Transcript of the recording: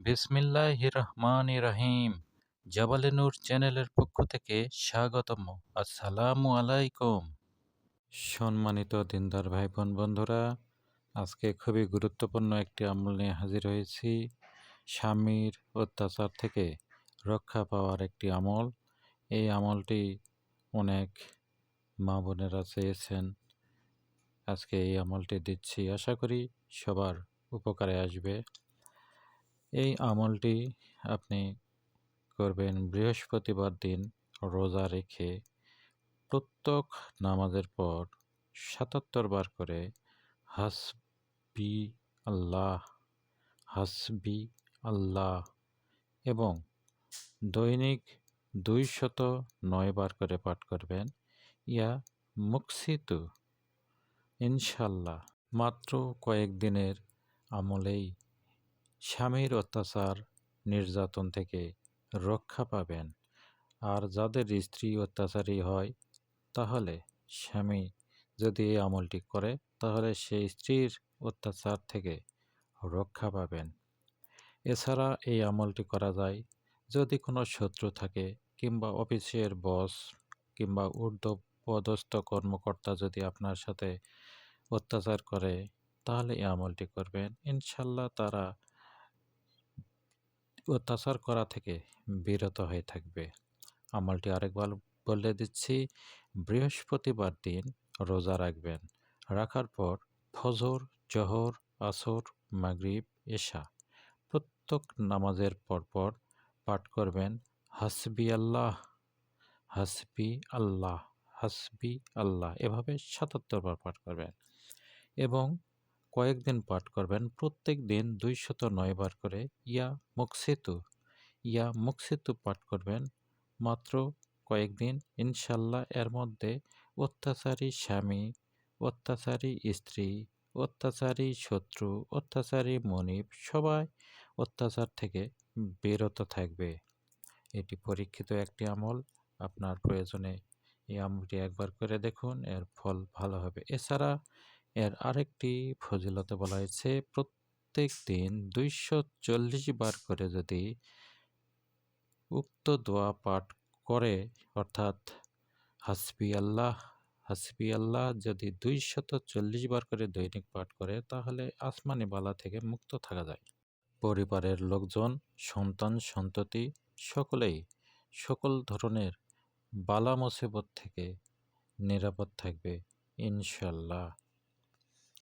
বিসমিল্লাহ রহমান রহিম জাবালে নূর চ্যানেলের পক্ষ থেকে স্বাগতম আসসালামু আলাইকুম। সম্মানিত দিনদার ভাই বোন বন্ধুরা, আজকে খুবই গুরুত্বপূর্ণ একটি আমল নিয়ে হাজির হয়েছি। স্বামীর অত্যাচার থেকে রক্ষা পাওয়ার একটি আমল। এই আমলটি অনেক মা বোনেরা চেয়েছেন। আজকে এই আমলটি দিচ্ছি। আশা করি সবার উপকারে আসবে। এই আমলটি আপনি করবেন বৃহস্পতিবার দিন রোজা রেখে প্রত্যেক নামাজের পর সাতাত্তর বার করে হাসবি আল্লাহ হাসবি আল্লাহ এবং দৈনিক দুই শত নয় বার করে পাঠ করবেন। ইয়া মুকসিতু ইনশাল্লাহ মাত্র কয়েকদিনের আমলেই স্বামীর অত্যাচার নির্যাতন থেকে রক্ষা পাবেন। আর যাদের স্ত্রী অত্যাচারী হয়, তাহলে স্বামী যদি এই আমলটি করে, তাহলে সেই স্ত্রীর অত্যাচার থেকে রক্ষা পাবেন। এছাড়া এই আমলটি করা যায় যদি কোনো শত্রু থাকে কিংবা অফিসের বস কিংবা ঊর্ধ্ব পদস্থ কর্মকর্তা যদি আপনার সাথে অত্যাচার করে, তাহলে এই আমলটি করবেন। ইনশাল্লাহ তারা অত্যাচার করা থেকে বিরত হয়ে থাকবে। আমলটি আরেকবার বলে দিচ্ছি, বৃহস্পতিবার দিন রোজা রাখবেন। রাখার পর ফজর, জহর, আসর, মাগরিব, এশা প্রত্যেক নামাজের পরপর পাঠ করবেন, হাসবি আল্লাহ হাসবি আল্লাহ হাসবি আল্লাহ। এভাবে সাতাত্তর বার পাঠ করবেন। এবং কয়েকদিন পাঠ করবেন, প্রত্যেক দিন দুইশত নয় বার করে ইয়া মুকসেতু ইয়া মুকসেতু পাঠ করবেন। মাত্র কয়েকদিন, ইনশাল্লাহ এর মধ্যে অত্যাচারী স্বামী, অত্যাচারী স্ত্রী, অত্যাচারী শত্রু, অত্যাচারী মনিব সবাই অত্যাচার থেকে বিরত থাকবে। এটি পরীক্ষিত একটি আমল, আপনার প্রয়োজনে এই আমলটি একবার করে দেখুন, এর ফল ভালো হবে। এছাড়া এর আরেকটি ফজিলতে বলা হয়েছে, প্রত্যেক দিন দুইশো চল্লিশ বার করে যদি উক্ত দোয়া পাঠ করে, অর্থাৎ হাসবি আল্লাহ হাসবি আল্লাহ যদি দুইশত চল্লিশ বার করে দৈনিক পাঠ করে, তাহলে আসমানি বালা থেকে মুক্ত থাকা যায়। পরিবারের লোকজন, সন্তান, সন্ততি সকলেই সকল ধরনের বালা মুসিবত থেকে নিরাপদ থাকবে ইনশাল্লাহ